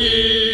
Yeah.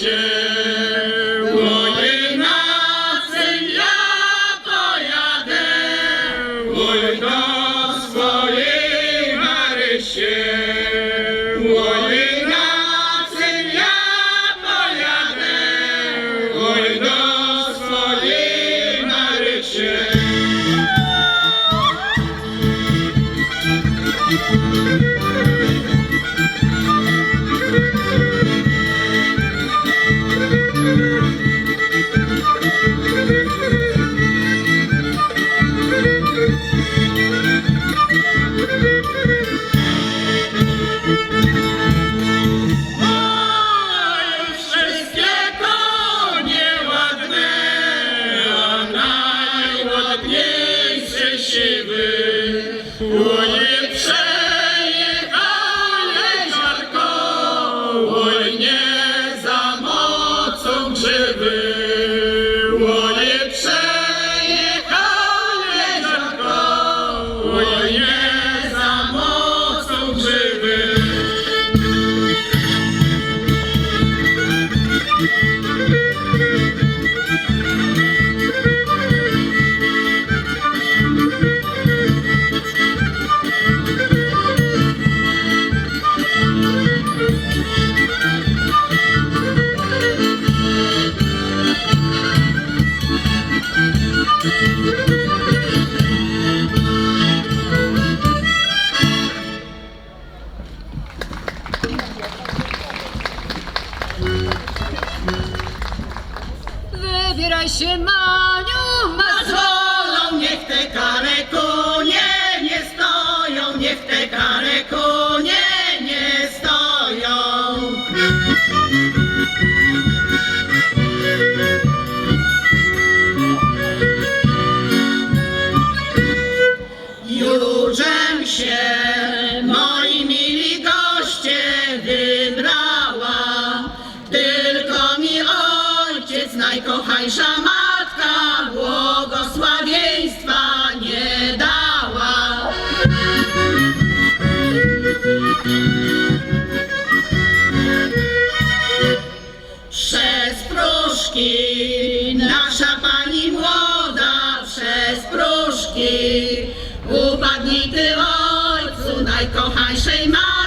Yeah. Zbieraj się, Maniu, mazolą, niech te kare konie nie stoją, niech te kare konie nie stoją. jest najkochańsza matka, błogosławieństwa nie dała. Przez próżki nasza pani młoda, przez próżki upadnij ty ojcu najkochańszej matki.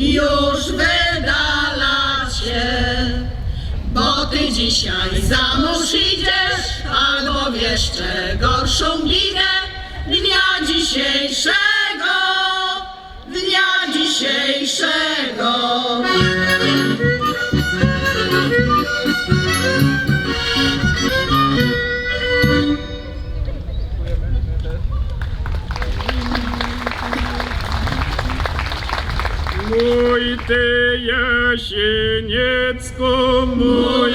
już wydalacie, bo ty dzisiaj za mąż idziesz, albo w jeszcze gorszą bidę dnia dzisiejszego, dnia dzisiejszego. Ty jesieniecku, mój